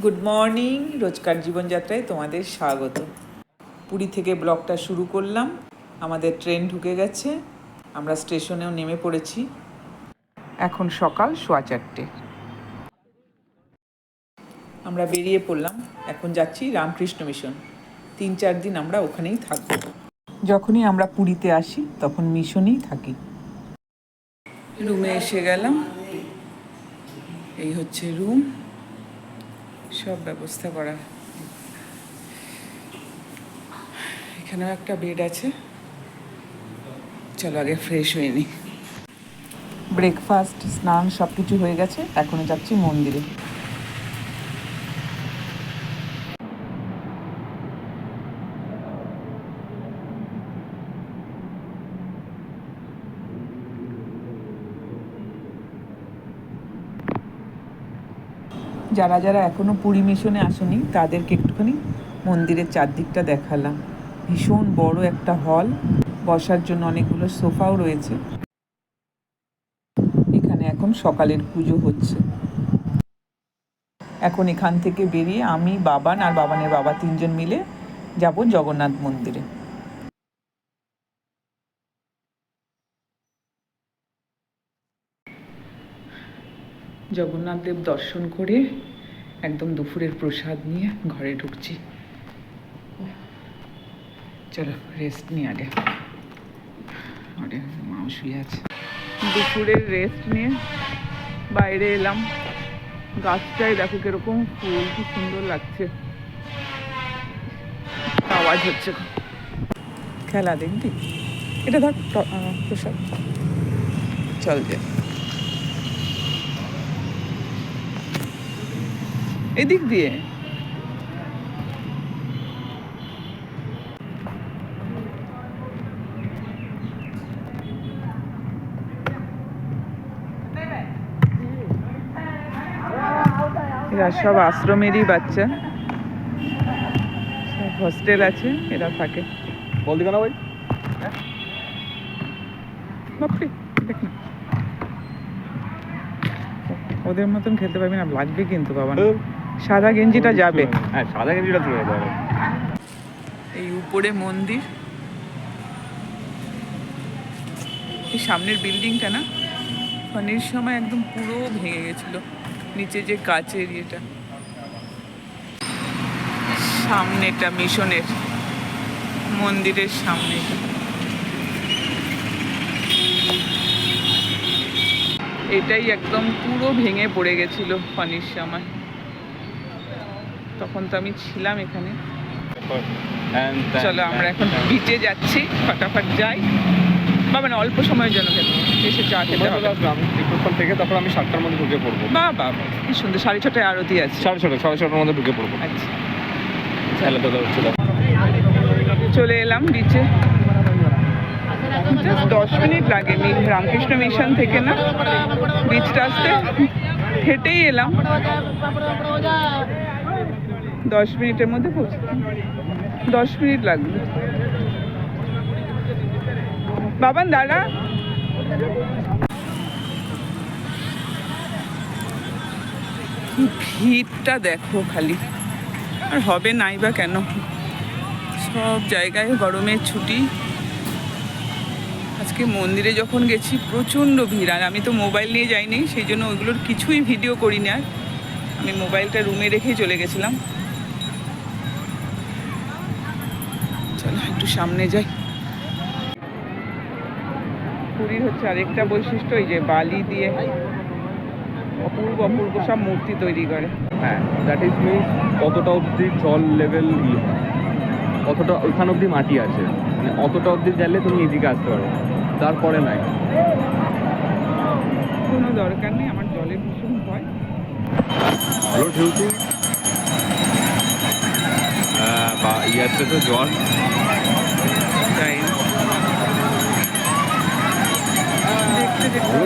Good morning রোজকার জীবনযাত্রায় তোমাদের স্বাগত। পুরী থেকে ব্লগটা শুরু করলাম, আমাদের ট্রেন ঢুকে গেছে, আমরা স্টেশনেও নেমে পড়েছি। এখন সকাল সোয়া চারটে। আমরা বেরিয়ে পড়লাম, এখন যাচ্ছি রামকৃষ্ণ মিশন। তিন চার দিন আমরা ওখানেই থাকব। যখনই আমরা পুরীতে আসি, তখন মিশনেই থাকি। রুমে এসে গেলাম। এই হচ্ছে রুম। সব ব্যবস্থা করা। এখানেও একটা বেড আছে। চলো আগে ফ্রেশ হয়ে নিই ব্রেকফাস্ট স্নান সব কিছু হয়ে গেছে এখনও যাচ্ছি মন্দিরে। যারা যারা এখনও পুরী মিশনে আসেনি, তাদেরকে একটুখানি মন্দিরের চারদিকটা দেখালাম। ভীষণ বড় একটা হল বসার জন্য অনেকগুলো সোফাও রয়েছে। এখানে এখন সকালের পুজো হচ্ছে। এখন এখান থেকে বেরিয়ে আমি বাবান আর বাবানের বাবা তিনজন মিলে যাব জগন্নাথ মন্দিরে। জগন্নাথ দেব দর্শন করে একদম দুপুরের প্রসাদ নিয়ে ঘরে ঢুকছি। চলো রেস্ট নিয়ে আগে। আরে, মাও শুয়ে আছে। দুপুরের রেস্ট নিয়ে বাইরে এলাম। গাছটাই দেখো কীরকম ফুল, কি সুন্দর লাগছে। আওয়াজ হচ্ছে। খেলা দেখবি? এটা ধর প্রসাদ। চল যে এদিক দিয়ে। এরা সব আশ্রমেরই বাচ্চা। সব হস্টেল আছে এরা থাকে। বল দিবে না ভাই? বাপরে দেখ না। ওদের মতন খেলতে পারবি না লাগবে কিন্তু বাবা না। সাদা গেঞ্জিটা যাবে। হ্যাঁ সাদা গেঞ্জিটা চলে যেতে হবে এই উপরে মন্দির। এই সামনের বিল্ডিংটা না ফনির সময় একদম পুরো ভেঙে গেছিল। নিচে যে কাচের ইয়েটা। সামনেটা মিশনের মন্দিরের সামনেটা এটাই একদম পুরো ভেঙে পড়ে গেছিল ফনির সময়। তখন তো আমি ছিলাম এখানে। চলো আমরা এখন বিচে যাচ্ছি ফটাফট যাই। বাবা না অল্প সময়ের জন্য খেতে এসে চা খেতে হবে। আমি থেকে তারপর আমি সাতটার মধ্যে ঢুকে পড়ব। বা বাবা কি সুন্দর সাড়ে ছটায় আরতি আছে। সাড়ে ছটা সাড়ে ছটার মধ্যে ঢুকে পড়ব। আচ্ছা। খেলা দাদা হচ্ছে চলে এলাম বিচে জাস্ট দশ মিনিট লাগে রামকৃষ্ণ মিশন থেকে না বিচটা আসতে। হেঁটেই এলাম। দশ মিনিটের মধ্যে পৌঁছে দশ মিনিট লাগল বাবান দাদা ভিড়টা দেখো খালি। আর হবে নাই বা কেন? সব জায়গায় গরমের ছুটি। আজকে মন্দিরে যখন গেছি, প্রচণ্ড ভিড়। আর আমি তো মোবাইল নিয়ে যাইনি, সেই জন্য ওইগুলোর কিছুই ভিডিও করি না আমি মোবাইলটা রুমে রেখেই চলে গেছিলাম। চলো একটু সামনে যাই। পুরীর হচ্ছে আরেকটা বৈশিষ্ট্য এই যে বালি দিয়ে অপূর্ব অপূর্ব সব মূর্তি তৈরি করে। হ্যাঁ দ্যাট ইজ মিনস কতটা অবধি জল লেভেল ই কতটা ওইখান অবধি মাটি আছে। মানে অতটা অবধি গেলে তুমি এদিকে আসতে পারো তারপরে নাই। কোনো দরকার নেই আমার জলের ভীষণ ভয় ভালো ঢেউছি বা ইয়াতে তো জল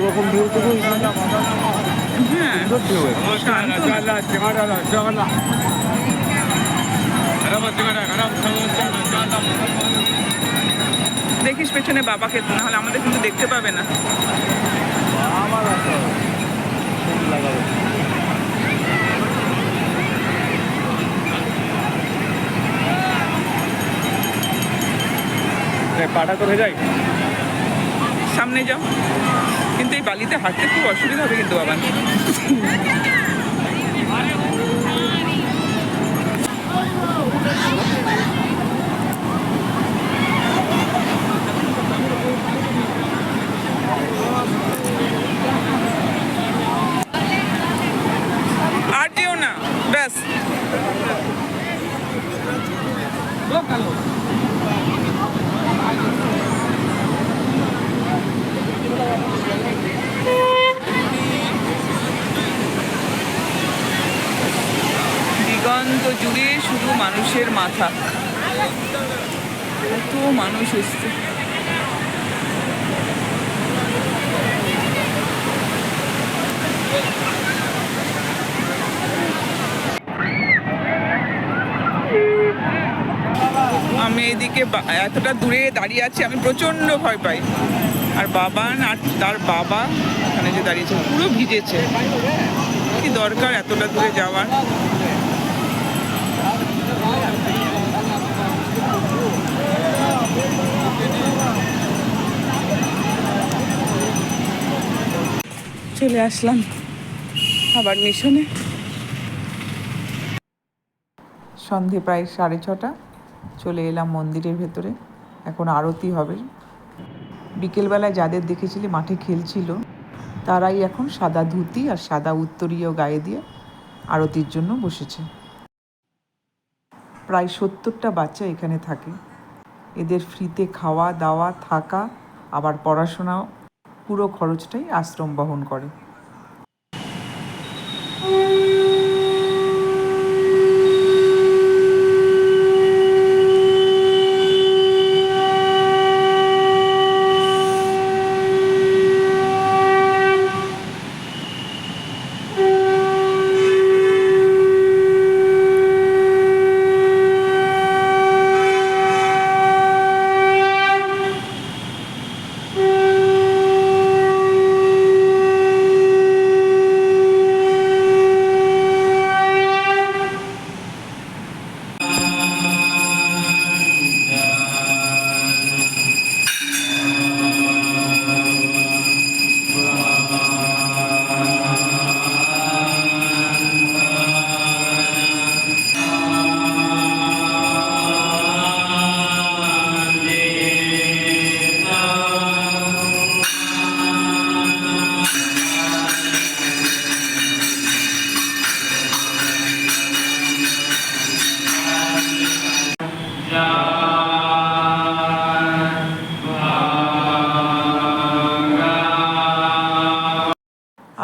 রকম ঢেউ তো হ্যাঁ। দেখিস পেছনে বাবাকে না হলে আমাদের কিন্তু দেখতে পাবে না। পাটা তো ভেজাই সামনে যাও। কিন্তু এই বালিতে হাঁটতে খুব অসুবিধা হবে কিন্তু বাবা আর যেও না ব্যাস দিগন্ত জুড়ে শুধু মানুষের মাথা। এত মানুষ এসছে। আমি এদিকে এতটা দূরে দাঁড়িয়ে আছি, আমি প্রচণ্ড ভয় পাই। আর বাবান আর তার বাবা ওখানে যে দাঁড়িয়েছে, পুরো ভিজেছে। কি দরকার এতটা দূরে যাওয়ার? চলে আসলাম আবার মিশনে। সন্ধে প্রায় সাড়ে ছটা, চলে এলাম মন্দিরের ভেতরে। এখন আরতি হবে। বিকেলবেলায় যাদের দেখেছিলি মাঠে খেলছিল, তারাই এখন সাদা ধুতি আর সাদা উত্তরীয় গায়ে দিয়ে আরতির জন্য বসেছে। প্রায় সত্তরটা বাচ্চা এখানে থাকে। এদের ফ্রিতে খাওয়া দাওয়া থাকা, আবার পড়াশোনা পুরো খরচটাই আশ্রম বহন করে।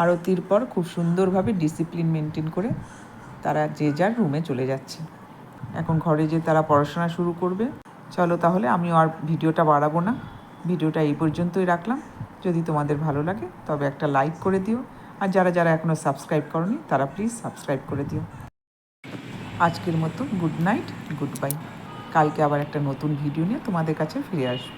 আরতির পর খুব সুন্দরভাবে ডিসিপ্লিন মেনটেন করে তারা যে যার রুমে চলে যাচ্ছে। এখন ঘরে যে তারা পড়াশোনা শুরু করবে। চলো তাহলে আমি আর ভিডিওটা বাড়াবো না। ভিডিওটা এই পর্যন্তই রাখলাম। যদি তোমাদের ভালো লাগে, তবে একটা লাইক করে দিও। আর যারা যারা এখনও সাবস্ক্রাইব করনি, তারা প্লিজ সাবস্ক্রাইব করে দিও। আজকের মতো গুড নাইট গুড বাই কালকে আবার একটা নতুন ভিডিও নিয়ে তোমাদের কাছে ফিরে আসব।